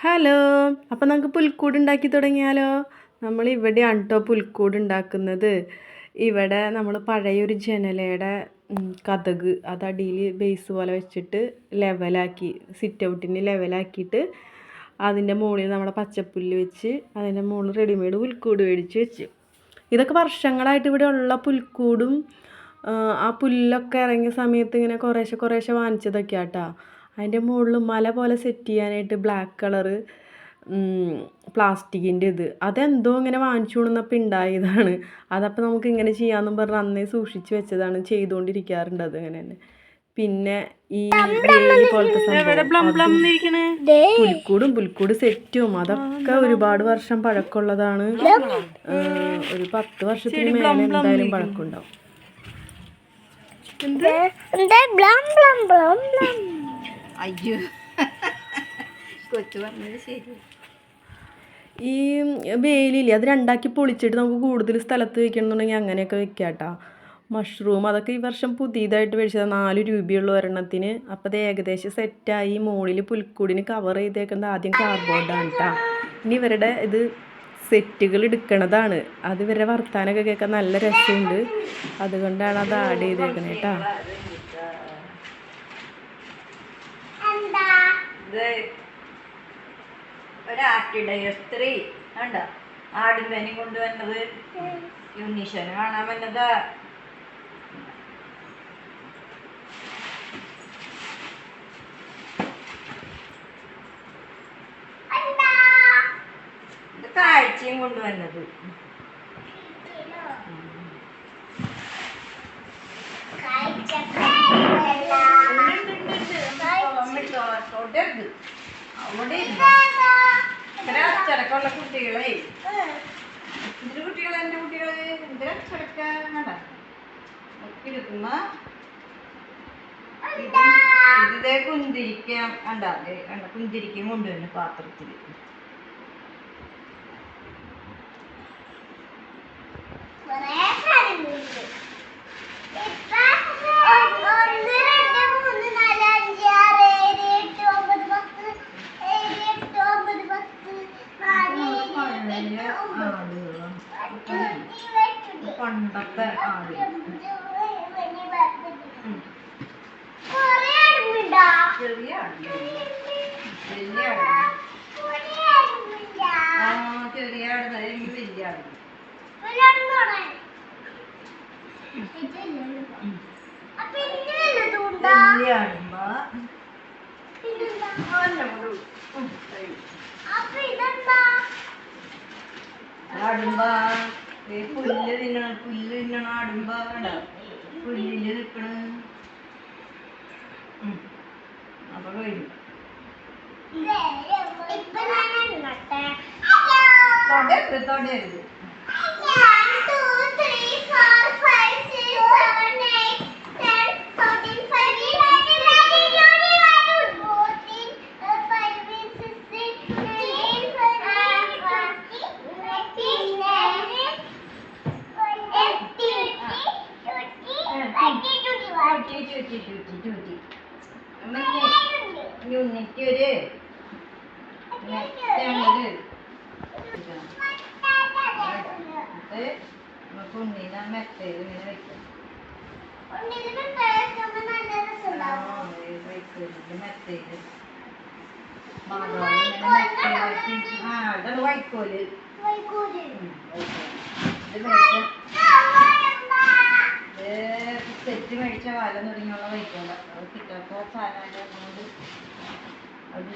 Hello അപ്പം നമുക്ക് പുൽക്കൂട് ഉണ്ടാക്കി തുടങ്ങിയാലോ? നമ്മൾ ഇവിടെയാണ് കേട്ടോ പുൽക്കൂട് ഉണ്ടാക്കുന്നത്. ഇവിടെ നമ്മൾ പഴയൊരു ജനലയുടെ കഥക് അത് അടിയിൽ ബേസ് പോലെ വെച്ചിട്ട് ലെവലാക്കി സിറ്റ് ഔട്ടിന് ലെവലാക്കിയിട്ട് അതിന്റെ മുകളിൽ നമ്മുടെ പച്ചപ്പുല്ല് വെച്ച് അതിന്റെ മുകളിൽ റെഡിമെയ്ഡ് പുൽക്കൂട് മേടിച്ച് വെച്ച്. ഇതൊക്കെ വർഷങ്ങളായിട്ട് ഇവിടെ ഉള്ള പുൽക്കൂടും ആ, പുല്ലൊക്കെ ഇറങ്ങിയ സമയത്ത് ഇങ്ങനെ കുറേശ്ശെ കുറേശ്ശെ വാങ്ങിച്ചതൊക്കെ ആട്ടാ അതിന്റെ മുകളിൽ മല പോലെ സെറ്റ് ചെയ്യാനായിട്ട് ബ്ലാക്ക് കളറ് പ്ലാസ്റ്റിക്കിന്റെ ഇത്. അതെന്തോ ഇങ്ങനെ വാങ്ങിച്ചു കൊണ്ടുവന്നപ്പോൾ ഉണ്ടായതാണ് അതപ്പോൾ നമുക്ക് ഇങ്ങനെ ചെയ്യാമെന്നും പറഞ്ഞ് അന്നേ സൂക്ഷിച്ച് വെച്ചതാണ് ചെയ്തുകൊണ്ടിരിക്കാറുണ്ട് അത് ഇങ്ങനെ തന്നെ. പിന്നെ ഈ വേലി പോലത്തെ പുൽക്കൂടും പുൽക്കൂട് സെറ്റും അതൊക്കെ ഒരുപാട് വർഷം പഴക്കമുള്ളതാണ്. ഒരു പത്ത് വർഷത്തിന് മേലെ എന്തായാലും പഴക്കമുണ്ടാവും. ബ്ലം ബ്ലം ബ്ലം ബ്ലം. അയ്യോ. കൊച്ചു പറഞ്ഞത് ശരി ഈ വേലിയില്ലേ അത് രണ്ടാക്കി പൊളിച്ചിട്ട് നമുക്ക് കൂടുതൽ സ്ഥലത്ത് വെക്കണമെന്നുണ്ടെങ്കിൽ അങ്ങനെയൊക്കെ വെക്കാം കേട്ടോ മഷ്റൂം അതൊക്കെ ഈ വർഷം പുതിയതായിട്ട് മേടിച്ചത് നാല് രൂപയുള്ള ഒരെണ്ണത്തിന്. അപ്പോൾ അത് ഏകദേശം സെറ്റായി മുകളിൽ പുൽക്കൂടിന് കവർ ചെയ്തേക്കുന്നത് ആദ്യം കാർബോർഡാണ് കേട്ടോ ഇനി ഇവരുടെ ഇത് സെറ്റുകൾ എടുക്കണതാണ്. അത് ഇവരുടെ വർത്താനൊക്കെ കേൾക്കാൻ നല്ല രസമുണ്ട്. അതുകൊണ്ടാണ് അത് ആഡ് ചെയ്തേക്കണേ കേട്ടോ എന്താ ഒരാട്ടിടയ സ്ത്രീ കണ്ടോ? ആടിൻവേനി കൊണ്ടുവന്നത്. യുനീഷന് കാണാൻ വന്നത്. കാഴ്ചയും കൊണ്ടുവന്നത്. ഇരുന്നോ. ഇത്ര അച്ചടക്കമുള്ള കുട്ടികളെ. എന്തൊരു കുട്ടികളെ എന്റെ കുട്ടികൾ എന്തൊരു അച്ചടക്കാണ് എടുക്കുന്ന ഇതേ കുന്തിരിക്കാൻ കണ്ട? ദേ കണ്ട? കുന്തിരിക്കാൻ കൊണ്ടുവരുന്നു പാത്രത്തിൽ കുറേ പണ്ടത്തെ അടുപ്പുണ്ടോ? ചെറിയ ആൾ വലിയ ആൾ ആ ചെറിയ ആൾ എനിക്ക് വലിയ വല്ലതുമുണ്ടോ? വലിയ ആടുമ്പോ? ഉം. അപ്പൊ ഇതെന്താ? ആടുമ്പോ. ഈ പുല്ല് തിന്നണ പുല്ല് തിന്നണ ആടുമ്പോ കണ്ടോ? പുല്ലിൽ നിക്കണ. ഉം. അപ്പൊ വരും. തൊടരുത് തൊടരുത് ചൂറ്റി ചൂറ്റി ചൂറ്റി. ചൂറ്റി എന്നിട്ട് യൂണിറ്റ് ഒരു നെക്സ്റ്റ് ഇത് നമുക്ക് ഉണ്ണീനെ മെത്തേത് ഇങ്ങനെ വെക്കാം. രസമുണ്ടാവും. ആ, ഇതാണ് വൈക്കോൽ. വൈക്കോൽ. ഇത് മേടിച്ച ഇത് സെറ്റ് മേടിച്ച കാലം തുടങ്ങിയുള്ള വൈക്കോല. അത് കിട്ടാത്ത സാധനമായതുകൊണ്ട് അത്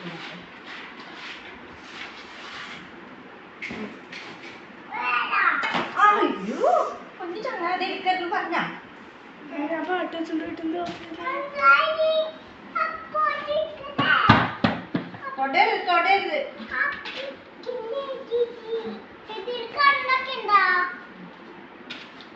അയ്യോ ഒന്ന് ചങ്ങാതി ഇരിക്കരുത് പറഞ്ഞ. തൊടരുത് തൊടരുത് നീ, ഉം.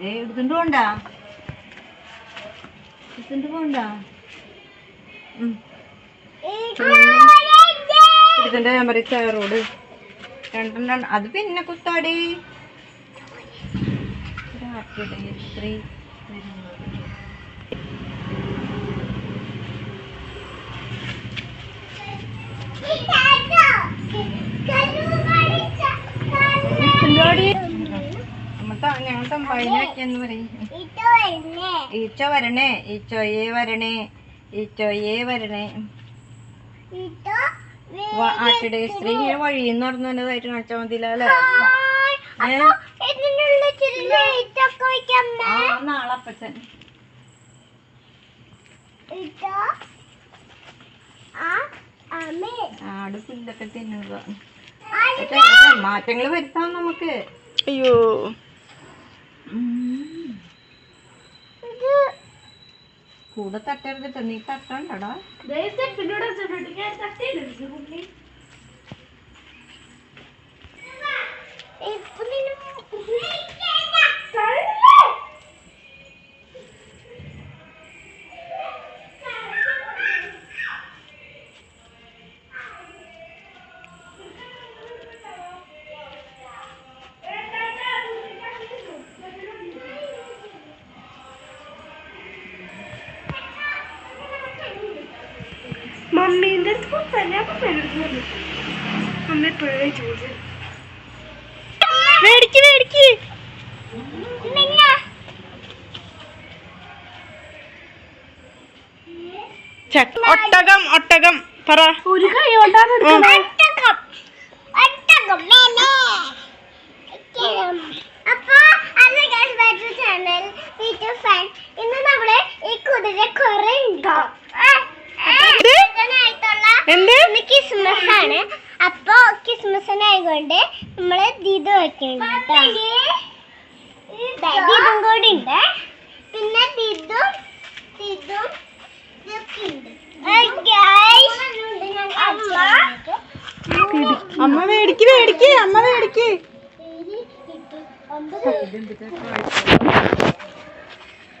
ദേ പറയും ചേറോട് രണ്ടെണ്ണം അത് പിന്നെ കുത്താടി. സ്ത്രീ ഞങ്ങൾ തമ്പായിന്ന് പറയും. ഈച്ച വരണേ. ഈച്ചോയെ വരണേ ഈച്ചോയെ വരണേ. ആട്ടിടെ സ്ത്രീ ഇങ്ങനെ വഴിയിൽ നടന്നതായിട്ട് കാണിച്ചാൽ മതിയില്ല അല്ലേ? ആ നാളെ അപ്പച്ചൻ ആട് പുല്ലൊക്കെ തിന്നുക. മാറ്റങ്ങൾ വരുത്താം നമുക്ക്. അയ്യോ. കൂടെ തട്ടരുതിട്ട് നീ തട്ടണ്ടടാ. അമ്മ മേടിക്ക്. മേടിക്ക് ഒട്ടകം ഒട്ടകം. പറ. ഒരു കൈ ഇന്ന് നമ്മുടെ ഈ കുതിര കുറെ ഉണ്ടോ? എന്ത്? ക്രിസ്മസ് ആണ് അപ്പൊ ക്രിസ്മസിനായതുകൊണ്ട് നമ്മൾ ദീദ് വെക്കുന്നുണ്ട് ദീദും കൂടി ഉണ്ട് പിന്നെ ദീദും ദീദും അമ്മ. അമ്മ മേടിക്ക്. മേടിക്ക് അമ്മ മേടിക്ക്.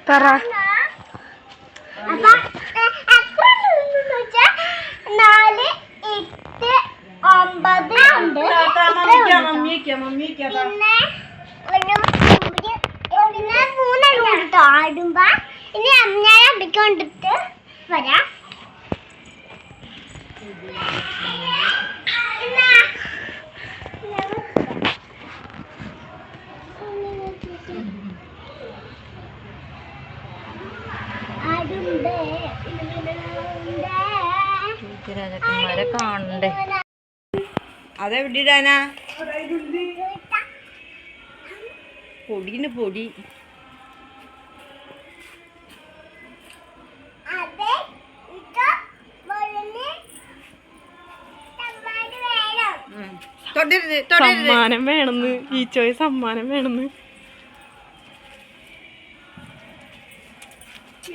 പറ അപ്പൊ എത്ര ഉണ്ടെന്ന് വെച്ചാ നാല് എട്ട് ഒമ്പത് ഉണ്ട് പിന്നെ പിന്നെ മൂന്നെണ്ണം കേട്ടോ. ആടുമ്പോ. ഇനി ഞാൻ അമ്പിക്കൊണ്ടിട്ട് വരാം. അതെവിടെ ഇടാനാ പൊടിന് പൊടി. സമ്മാനം വേണമെന്ന്. ഈച്ചോയെ സമ്മാനം വേണമെന്ന്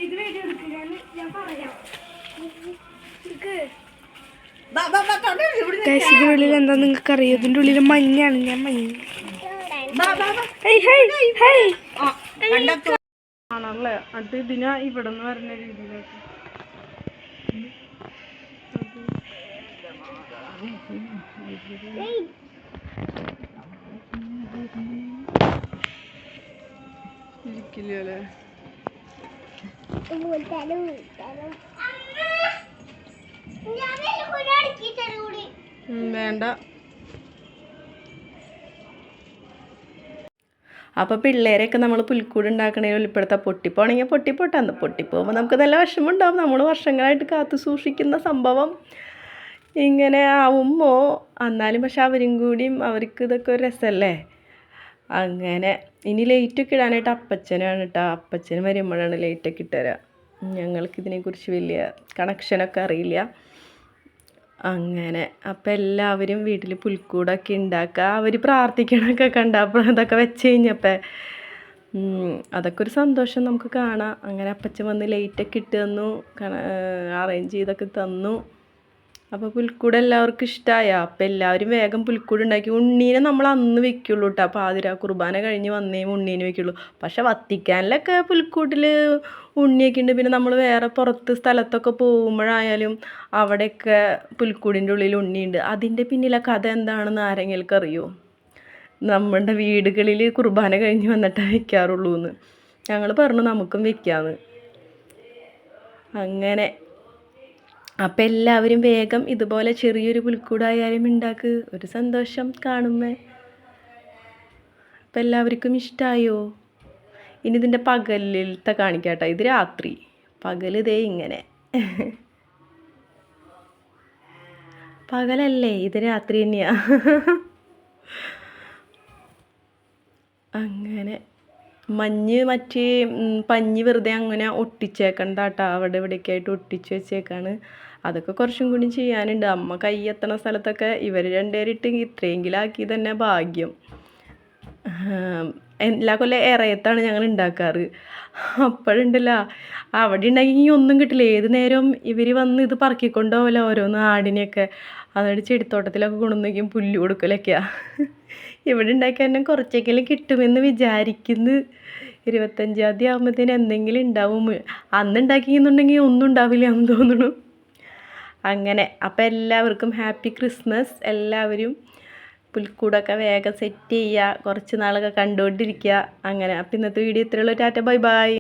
ഇത് വീഡിയോ എടുക്കാൻ ഞാൻ പറയാം ബാ, ബാ, ബാ, തൊടരുത് ഇവിടുന്ന്. ഗൈസ് ഇതിനുള്ളിൽ എന്താ നിങ്ങൾക്ക് അറിയോ ഇതിന്റെ ഉള്ളിൽ മഞ്ഞാണ് ഞാൻ മഞ്ഞ. ബാ, ബാ, ബാ. ഹേയ് ഹേയ് ഹേയ് ആ, കണ്ടോ? ആണല്ലേ? അത് ഇതിനാ ഇവിടെ നിന്ന് വരുന്ന രീതിയിലേക്ക്. ഇരിക്കില്ല അല്ലേ? വേണ്ട. അപ്പോൾ പിള്ളേരെയൊക്കെ നമ്മൾ പുൽക്കൂട് ഉണ്ടാക്കണേ ഇപ്പോഴത്തെ പൊട്ടിപ്പോണെങ്കിൽ പൊട്ടിപ്പോട്ടാന്ന് പൊട്ടിപ്പോകുമ്പോൾ നമുക്ക് നല്ല വിഷമമുണ്ടാവും. നമ്മൾ വർഷങ്ങളായിട്ട് കാത്തു സൂക്ഷിക്കുന്ന സംഭവം ഇങ്ങനെ ആവുമ്പോൾ എന്നാലും പക്ഷെ അവരും കൂടിയും അവർക്ക് ഇതൊക്കെ ഒരു രസമല്ലേ അങ്ങനെ. ഇനി ലൈറ്റൊക്കെ ഇടാനായിട്ട് അപ്പച്ചനാണ് കേട്ടോ അപ്പച്ചന് വരുമ്പോഴാണ് ലൈറ്റൊക്കെ ഇട്ടുതരാം ഞങ്ങൾക്ക് ഇതിനെക്കുറിച്ച് വലിയ കണക്ഷനൊക്കെ അറിയില്ല. അങ്ങനെ. അപ്പം എല്ലാവരും വീട്ടിൽ പുൽക്കൂടൊക്കെ ഉണ്ടാക്കുക അവർ പ്രാർത്ഥിക്കണമൊക്കെ കണ്ടപ്പോൾ അതൊക്കെ വെച്ച് കഴിഞ്ഞപ്പോൾ അതൊക്കെ ഒരു സന്തോഷം നമുക്ക് കാണാം. അങ്ങനെ അപ്പച്ചൻ വന്ന് ലൈറ്റൊക്കെ ഇട്ട് തന്നു. അറേഞ്ച് ചെയ്തൊക്കെ തന്നു. അപ്പോൾ പുൽക്കൂട് എല്ലാവർക്കും ഇഷ്ടമായ അപ്പോൾ എല്ലാവരും വേഗം പുൽക്കൂട് ഉണ്ടാക്കി. ഉണ്ണീനെ നമ്മൾ അന്ന് വെക്കുള്ളൂ കേട്ടോ പാതിര കുർബാന കഴിഞ്ഞ് വന്നേ ഉണ്ണീനെ വെക്കുള്ളൂ. പക്ഷേ വത്തിക്കാനിലൊക്കെ പുൽക്കൂട്ടിൽ ഉണ്ണിയൊക്കെ ഉണ്ട്. പിന്നെ നമ്മൾ വേറെ പുറത്ത് സ്ഥലത്തൊക്കെ പോകുമ്പോഴായാലും അവിടെയൊക്കെ പുൽക്കൂടിന്റെ ഉള്ളിൽ ഉണ്ണിയുണ്ട് അതിന്റെ പിന്നിലെ കഥ എന്താണെന്ന് ആരെങ്കിലും അറിയോ? നമ്മുടെ വീടുകളിൽ കുർബാന കഴിഞ്ഞ് വന്നിട്ടേ വെക്കാറുള്ളൂ എന്ന് ഞങ്ങൾ പറഞ്ഞു നമുക്കും വെക്കാമെന്ന് അങ്ങനെ അപ്പം എല്ലാവരും വേഗം ഇതുപോലെ ചെറിയൊരു പുൽക്കൂടായാലും ഉണ്ടാക്ക്. ഒരു സന്തോഷം കാണുമേ അപ്പം എല്ലാവർക്കും ഇഷ്ടമായോ ഇനി ഇതിന്റെ പകലിലത്തെ കാണിക്കാട്ടോ. ഇത് രാത്രി. പകൽ ഇതേ ഇങ്ങനെ. പകലല്ലേ? ഇത് രാത്രി തന്നെയാ. അങ്ങനെ. മഞ്ഞ് മറ്റേ പഞ്ഞ് വെറുതെ അങ്ങനെ ഒട്ടിച്ചേക്കണ്ട കേട്ടോ അവിടെ ഇവിടേക്കായിട്ട് ഒട്ടിച്ച് വെച്ചേക്കാണ്. അതൊക്കെ കുറച്ചും കൂടി ചെയ്യാനുണ്ട്. അമ്മ കൈ എത്തണ സ്ഥലത്തൊക്കെ ഇവർ രണ്ടുപേരിട്ട് ഇത്രയെങ്കിലും ആക്കി തന്നെ ഭാഗ്യം. എല്ലാ കൊല്ലം ഇറയത്താണ് ഞങ്ങൾ ഉണ്ടാക്കാറ്. അപ്പോഴുണ്ടല്ലോ അവിടെ ഉണ്ടെങ്കിൽ ഒന്നും കിട്ടില്ല. ഏത് നേരവും ഇവർ വന്ന് ഇത് പറക്കിക്കൊണ്ടുപോകല ഓരോന്ന് ആടിനെയൊക്കെ അതുകൊണ്ട് ചെടിത്തോട്ടത്തിലൊക്കെ കൊണ്ടുവന്നേക്കും പുല്ല് കൊടുക്കലൊക്കെയാ. ഇവിടെ ഉണ്ടാക്കി തന്നെ കുറച്ചെങ്കിലും കിട്ടുമെന്ന് വിചാരിക്കുന്നു. ഇരുപത്തഞ്ചാം തീയതി ആകുമ്പോഴത്തേന് എന്തെങ്കിലും ഉണ്ടാവും. അന്ന് ഉണ്ടാക്കിയെന്നുണ്ടെങ്കിൽ ഒന്നും ഉണ്ടാവില്ല എന്ന് തോന്നുന്നു. അങ്ങനെ. അപ്പോൾ എല്ലാവർക്കും ഹാപ്പി ക്രിസ്മസ്. എല്ലാവരും പുൽക്കൂടൊക്കെ വേഗം സെറ്റ് ചെയ്യുക. കുറച്ച് നാളൊക്കെ കണ്ടുകൊണ്ടിരിക്കുക. അങ്ങനെ. അപ്പോൾ ഇന്നത്തെ വീഡിയോ ഇത്രയുള്ളൂ ടാറ്റ ബൈ ബൈ.